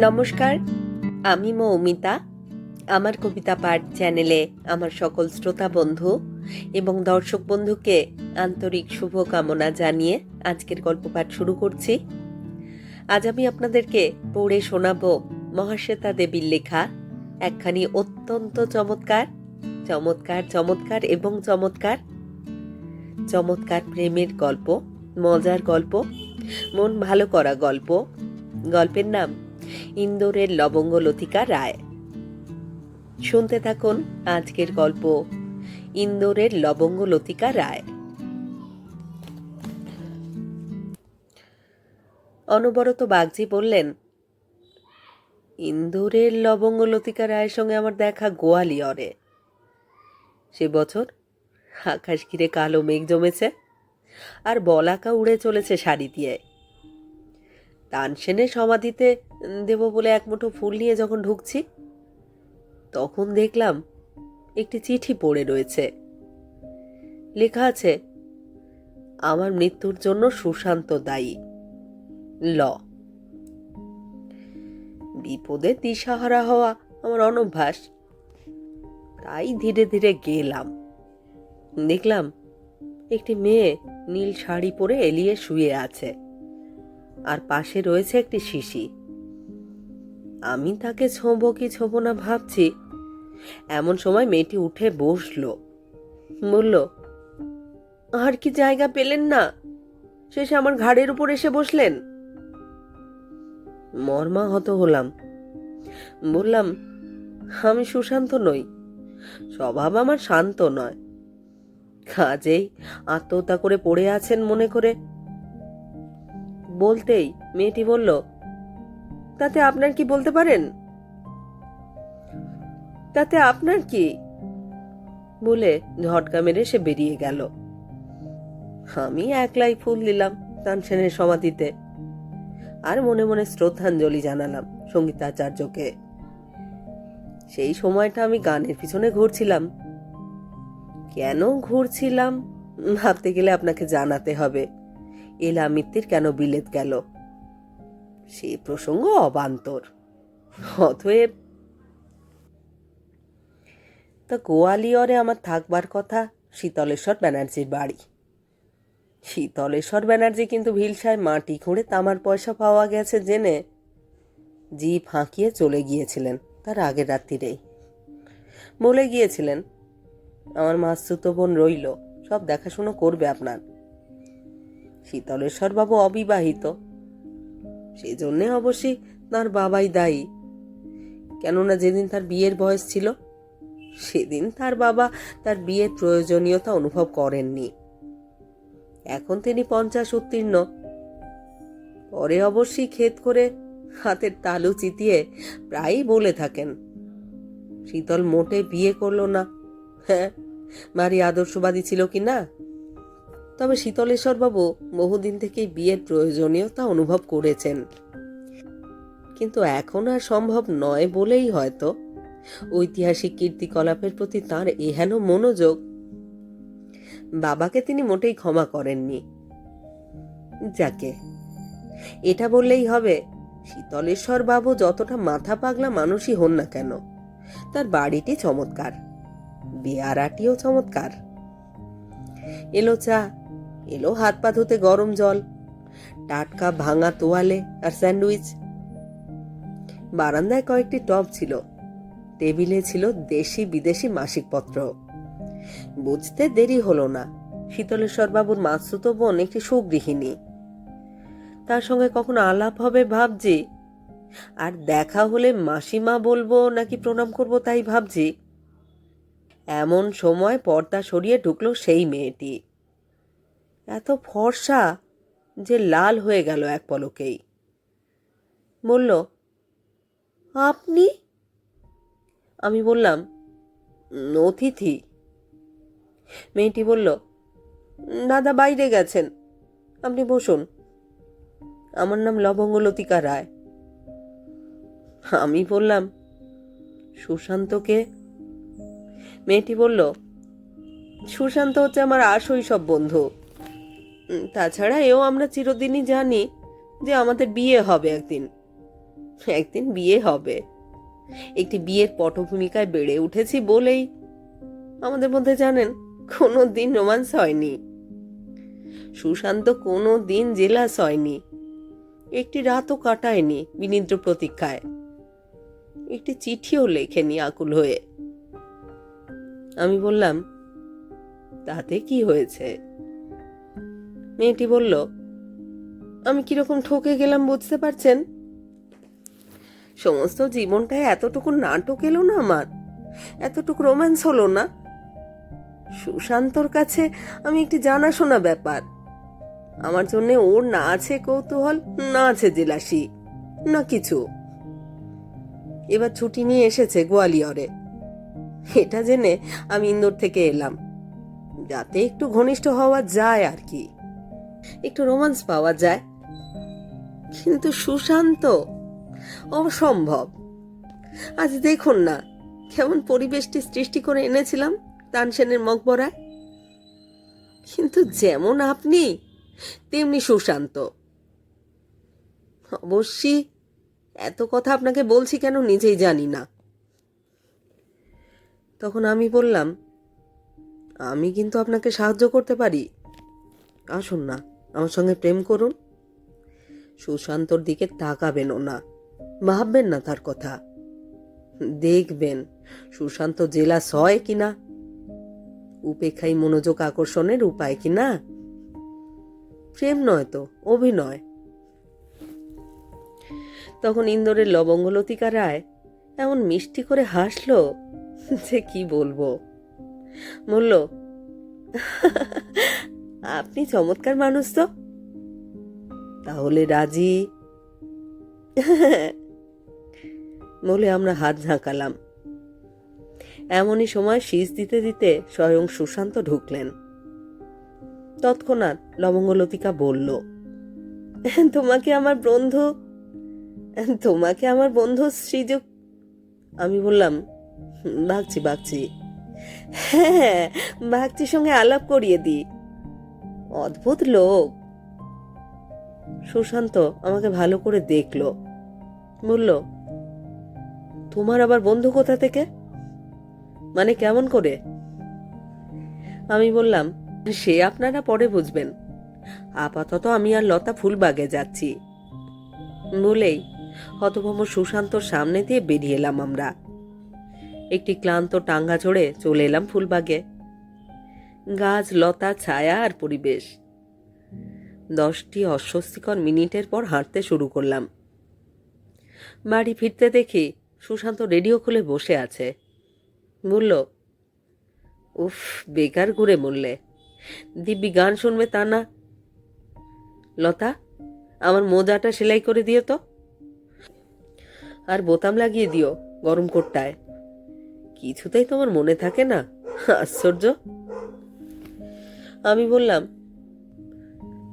নমস্কার, আমি মৌমিতা। আমার কবিতা পাঠ চ্যানেলে আমার সকল শ্রোতা বন্ধু এবং দর্শক বন্ধুকে আন্তরিক শুভকামনা জানিয়ে আজকের গল্প পাঠ শুরু করছি। আজ আমি আপনাদেরকে পড়ে শোনাবো মহাশ্বেতা দেবীর লেখা, একখানি অত্যন্ত চমৎকার চমৎকার চমৎকার এবং চমৎকার চমৎকার প্রেমের গল্প, মজার গল্প, মন ভালো করা গল্প। গল্পের নাম ইন্দোরের লবঙ্গ লতিকা রায়। শুনতে থাকুন আজকের গল্প, ইন্দোরের লবঙ্গ লতিকা রায়। অনবরত বাগজি বললেন, ইন্দোরের লবঙ্গ লতিকা রায়ের সঙ্গে আমার দেখা গোয়ালিয়রে সে বছর আকাশ ঘিরে কালো মেঘ জমেছে আর বলাকা উড়ে চলেছে শাড়ি দিয়ে। তানসেনের সমাধিতে দেব বলে এক মুঠো ফুল নিয়ে যখন ঢুকছি, তখন দেখলাম একটি চিঠি পড়ে রয়েছে। লেখা আছে, আমার মৃত্যুর জন্য সুশান্ত দায়ী। ল। বিপদে দিশাহারা হওয়া আমার অনভ্যাস। তাই ধীরে ধীরে গেলাম। দেখলাম একটি মেয়ে নীল শাড়ি পরে এলিয়ে শুয়ে আছে। আর পাশে রয়েছে একটি শিশি। আমি তাকে ছোঁবো কি ছোঁবো না ভাবছি। এমন সময় মেয়েটি উঠে বসল। বলল, আর কি জায়গা পেলেন না? শেষে আমার ঘাড়ের উপর এসে বসলেন? মর্মাহত হলাম। বললাম, আমি সুশান্ত নই। স্বভাব আমার শান্ত নয়। কাজেই আত্মহত্যা করে পড়ে আছেন মনে করে? বলতেই মেয়েটি বলল তাতে আপনার কি বলতে পারেন? তাতে আপনার কি? বলে ঝটকা মেরে সে বেরিয়ে গেল। আমি একলাই ফুল দিলাম তানসেনের সমাধিতে। আর মনে মনে শ্রদ্ধাঞ্জলি জানালাম সঙ্গীতাচার্যকে সেই সময়টা আমি গানের পিছনে ঘুরছিলাম। কেন ঘুরছিলাম? ভাবতে গেলে আপনাকে জানাতে হবে। এলা মিত্তির কেন বিলেত গেল? সে প্রসঙ্গ অবান্তর। অতএব তা গোয়ালিয়রে আমার থাকবার কথা শীতলেশ্বর ব্যানার্জির বাড়ি। শীতলেশ্বর ব্যানার্জি কিন্তু ভিলসায় মাটি খুঁড়ে তামার পয়সা পাওয়া গেছে জেনে জি ফাঁকিয়ে চলে গিয়েছিলেন তার আগের রাত্রিরেই। বলে গিয়েছিলেন, আমার মাসুতো বোন রইল, সব দেখাশুনো করবে আপনার। শীতলেশ্বরবাবু অবিবাহিত সেই জন্যে অবশ্যই তার বাবাই দায়ী। কেননা যেদিন তার বিয়ের বয়স ছিল, সেদিন তার বাবা তার বিয়ের প্রয়োজনীয়তা অনুভব করেননি। এখন তিনি পঞ্চাশ উত্তীর্ণ। পরে অবশ্যই ক্ষেত করে হাতের তালু চিতিয়ে প্রায়ই বলে থাকেন, শীতল মোটে বিয়ে করল না। হ্যাঁ ভারী আদর্শবাদী ছিল কি না? তবে শীতলেশ্বরবাবু বহুদিন থেকেই বিয়ের প্রয়োজনীয়তা অনুভব করেছেন। কিন্তু এখন আর সম্ভব নয় বলেই হয়তো। ঐতিহাসিক কীর্তিকলাপের প্রতি তার এহেন মনোযোগ। বাবাকে তিনি মোটেই ক্ষমা করেননি। যাকে, এটা বললেই হবে শীতলেশ্বর বাবু যতটা মাথা পাগলা মানুষই হন না কেন, তার বাড়িটি চমৎকার, বেয়ারাটিও চমৎকার। এলো চা এলো হাত পা ধুতে গরম জল, টাটকা ভাঙা তোয়ালে আর স্যান্ডউইচ। বারান্দায় কয়েকটি টব ছিল, টেবিলে ছিল দেশি বিদেশি মাসিক পত্র বুঝতে দেরি হলো না, শীতলেশ্বর বাবুর মাসুতো বোন একটি সুগৃহিণী। তার সঙ্গে কখন আলাপ হবে ভাবছি, আর দেখা হলে মাসিমা বলব নাকি প্রণাম করব তাই ভাবছি। এমন সময় পর্দা সরিয়ে ঢুকলো সেই মেয়েটি। এত ফর্সা যে লাল হয়ে গেল এক পলকেই। বলল আপনি? আমি বললাম অতিথি। মেয়েটি বলল দাদা বাইরে গেছেন। আপনি বসুন। আমার নাম লবঙ্গলতিকা রায়। আমি বললাম সুশান্তকে? মেয়েটি বলল সুশান্ত হচ্ছে আমার আশৈশব বন্ধু। উম, তাছাড়া এও আমরা চিরদিনই জানি যে আমাদের বিয়ে হবে একদিন। একদিন বিয়ে হবে। একটি বিয়ের পটভূমিকায় বেড়ে উঠেছি বলেই আমাদের মধ্যে জানেন কোনো দিন রোমান্স হয়নি। সুশান্ত কোনো দিন জেলাস হয়নি। একটি রাতও কাটায়নি বিনিদ্র প্রতীক্ষায়। একটি চিঠিও লেখেনি আকুল হয়ে। আমি বললাম, তাতে কি হয়েছে? মেয়েটি বলল, আমি কীরকম ঠকে গেলাম বুঝতে পারছেন? সমস্ত জীবনটায় এতটুকু নাটক এলো না আমার। এতটুকু রোম্যান্স হলো না। সুশান্তর কাছে আমি একটি জানাশোনা ব্যাপার। আমার জন্য ওর না আছে কৌতূহল, না আছে জেলাসি, না কিছু। এবার ছুটি নিয়ে এসেছে গোয়ালিয়রে। এটা জেনে আমি ইন্দোর থেকে এলাম। যাতে একটু ঘনিষ্ঠ হওয়া যায় আর কি। একটু রোমান্স পাওয়া যায়। কিন্তু সুশান্ত, অসম্ভব। আজ দেখুন না, কেমন পরিবেশটি সৃষ্টি করে এনেছিলাম তানসেনের মকবরায়। কিন্তু যেমন আপনি, তেমনি সুশান্ত। অবশ্যই এত কথা আপনাকে বলছি কেন নিজেই জানি না। তখন আমি বললাম, আমি কিন্তু আপনাকে সাহায্য করতে পারি। আসুন না। আমার সঙ্গে প্রেম করুন। সুশান্তর দিকে তাকাবেনও না। ভাববেন না তার কথা। দেখবেন সুশান্ত জেলা সয় কিনা উপেক্ষাই মনোযোগ আকর্ষণের উপায় কিনা প্রেম নয় তো, অভিনয়। তখন ইন্দোরের লবঙ্গলতিকা রায় এমন মিষ্টি করে হাসলো যে কি বলব। বলল আপনি চমৎকার মানুষ তো। তাহলে রাজি? বলে আমরা হাত ঝাঁকালাম। এমনই সময় শীষ দিতে দিতে স্বয়ং সুশান্ত ঢুকলেন। তৎক্ষণাৎ লবঙ্গলতিকা বলল, তোমাকে আমার বন্ধু? তোমাকে আমার বন্ধু শ্রীযুক আমি বললাম, ভাগছি ভাগছি। হ্যাঁ ভাগছির সঙ্গে আলাপ করিয়ে দি অদ্ভুত লোক। সুশান্ত আমাকে ভালো করে দেখল। বলল, তোমার আবার বন্ধু কোথা থেকে? মানে কেমন করে? আমি বললাম, সে আপনারা পরে বুঝবেন। আপাতত আমি আর লতা ফুলবাগে যাচ্ছি। বলেই হতভম্ব সুশান্তর সামনে দিয়ে বেরিয়ে এলাম আমরা। একটি ক্লান্ত টাঙ্গা চড়ে চলে এলাম ফুলবাগে। গাছ, লতা, ছায়া আর পরিবেশ। দশটি অস্বস্তিকর মিনিটের পর হাঁটতে শুরু করলাম। বাড়ি ফিরতে দেখি সুশান্ত রেডিও খুলে বসে আছে। বলল, উফ, বেকার ঘুরে মরলে। দিব্যি গান শুনবে তা না। লতা, আমার মোজাটা সেলাই করে দিও তো। আর বোতাম লাগিয়ে দিও গরম কোটটায়। কিছুতেই তোমার মনে থাকে না। আশ্চর্য। আমি বললাম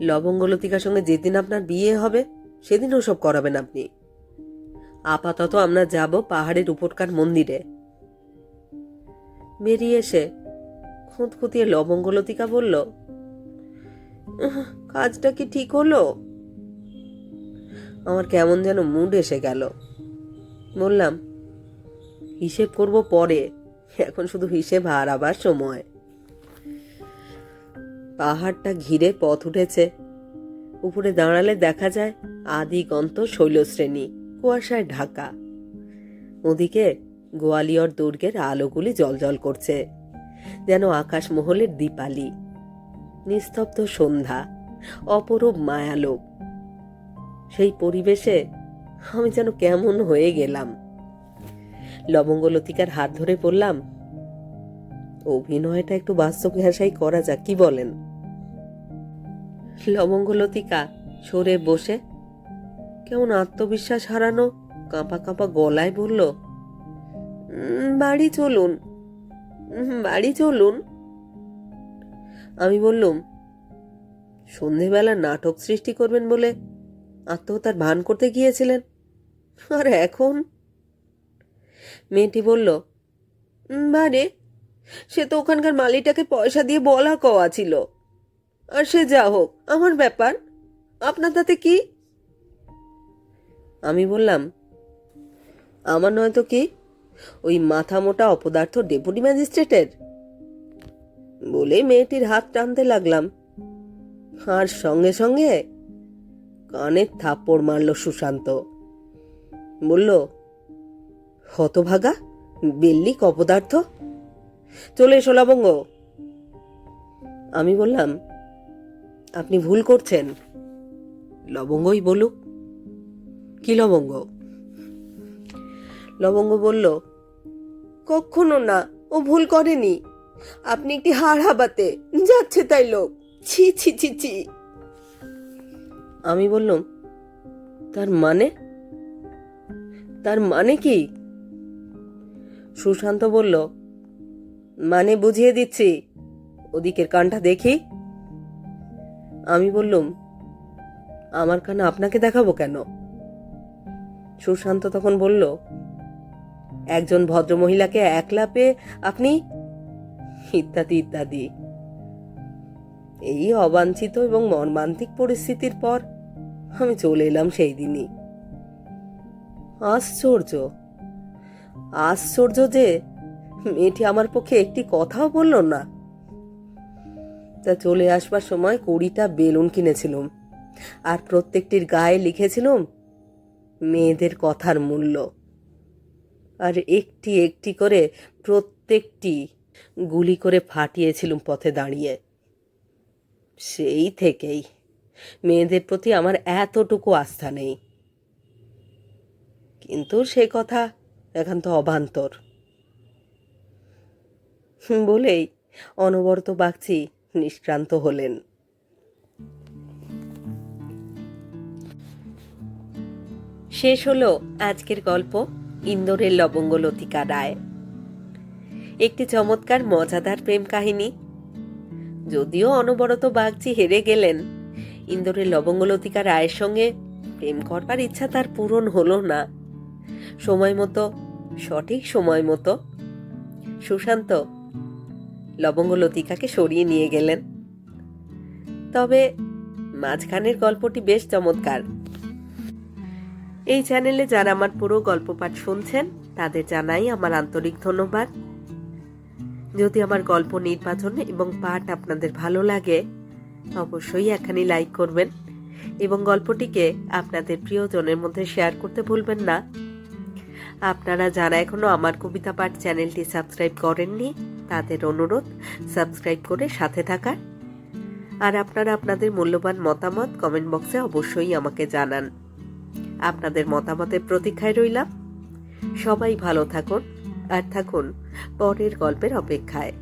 লবঙ্গলতিকার সঙ্গে যেদিন আপনার বিয়ে হবে সেদিন ওসব করাবেন আপনি। আপাতত আমরা যাব পাহাড়ের উপরকার মন্দিরে। বেরিয়ে এসে খুঁতখুঁতিয়ে লবঙ্গলতিকা বলল কাজটা কি ঠিক হলো? আমার কেমন যেন মুড এসে গেল। বললাম, হিসেব করব পরে। এখন শুধু হিসেব হারাবার সময়। পাহাড়টা ঘিরে পথ উঠেছে। উপরে দাঁড়ালে দেখা যায় আদি গন্ত শৈলশ্রেণী, কুয়াশায় ঢাকা। ওদিকে গোয়ালিয়র দুর্গের আলোগুলি জলজল করছে, যেন আকাশ মহলের দীপালি। নিস্তব্ধ সন্ধ্যা, অপরূপ মায়ালোক। সেই পরিবেশে আমি যেন কেমন হয়ে গেলাম। লবঙ্গলতিকার হাত ধরে পড়লাম অভিনয়টা একটু বাস্তব ঘেঁষাই করা যাক, কি বলেন? লবঙ্গলতিকা সরে বসে। কেমন আত্মবিশ্বাস হারানো কাঁপা কাঁপা গলায় বলল বাড়ি চলুন বাড়ি চলুন। আমি বললুম সন্ধেবেলা নাটক সৃষ্টি করবেন বলে আত্মহত্যার ভান করতে গিয়েছিলেন আর এখন? মেয়েটি বলল "উম, বারে সে তো ওখানকার মালিটাকে পয়সা দিয়ে বলা কওয়া ছিল। আর সে যা হোক, আমার ব্যাপার। আপনার তাতে কি? আমি বললাম, আমার নয়তো কি? ওই মাথা মোটা অপদার্থ ডেপুটি ম্যাজিস্ট্রেটের? বলে মেয়েটির হাত টানতে লাগলাম। আর সঙ্গে সঙ্গে কানের থাপ্পড় মারল সুশান্ত। বলল, হতভাগা, বেল্লিক অপদার্থ। চলে এসো লবঙ্গ আমি বললাম আপনি ভুল করছেন। লবঙ্গই বলুক। কি লবঙ্গ? লবঙ্গ বলল, কখনো না, ও ভুল করেনি। আপনি একটি হাড় হাবাতে, যাচ্ছে তাই লোক। ছি ছি ছি ছি। আমি বললাম, তার মানে? তার মানে কি? সুশান্ত বলল মানে বুঝিয়ে দিচ্ছি। ওদিকের কানটা দেখি। আমি বললুম, আমার কান আপনাকে দেখাবো কেন? সুশান্ত তখন বলল, একজন ভদ্রমহিলাকে একলা পেয়ে আপনি ইত্যাদি ইত্যাদি। এই অবাঞ্ছিত এবং মর্মান্তিক পরিস্থিতির পর আমি চলে এলাম সেই দিনই। আশ্চর্য আশ্চর্য যে মেয়েটি আমার পক্ষে একটি কথাও বলল না। তা চলে আসবার সময় কুড়িটা বেলুন কিনেছিলাম। আর প্রত্যেকটির গায়ে লিখেছিলাম, মেয়েদের কথার মূল্য। আর একটি একটি করে প্রত্যেকটি গুলি করে ফাটিয়েছিলুম পথে দাঁড়িয়ে। সেই থেকেই মেয়েদের প্রতি আমার এতটুকু আস্থা নেই। কিন্তু সে কথা এখন তো অবান্তর। বলেই অনবরত বাগচি নিষ্ক্রান্ত হলেন। শেষ হলো আজকের গল্প, ইন্দোরের লবঙ্গ লতিকা রায়। একটি চমৎকার, মজাদার প্রেম কাহিনী। যদিও অনবরত বাগচি হেরে গেলেন, ইন্দোরের লবঙ্গলতিকা রায়ের সঙ্গে প্রেম করবার ইচ্ছা তার পূরণ হলো না। সময় মতো, সঠিক সময় মতো। সুশান্ত লবঙ্গলতিকাকে সরিয়ে নিয়ে গেলেন। তবে মাঝখানের গল্পটি বেশ চমৎকার। এই চ্যানেলে যারা আমার পুরো গল্প পাঠ শুনছেন, তাদের জানাই আমার আন্তরিক ধন্যবাদ। যদি আমার গল্প নির্বাচন এবং পাঠ আপনাদের ভালো লাগে, অবশ্যই এখানে লাইক করবেন এবং গল্পটিকে আপনাদের প্রিয়জনের মধ্যে শেয়ার করতে ভুলবেন না। আপনারা যারা এখনও আমার কবিতা পাঠ চ্যানেলটি সাবস্ক্রাইব করেননি তাদের অনুরোধ সাবস্ক্রাইব করে সাথে থাকার। আর আপনারা আপনাদের মূল্যবান মতামত কমেন্ট বক্সে অবশ্যই আমাকে জানান। আপনাদের মতামতের প্রতীক্ষায় রইলাম। সবাই ভালো থাকুন, আর থাকুন পরের গল্পের অপেক্ষায়।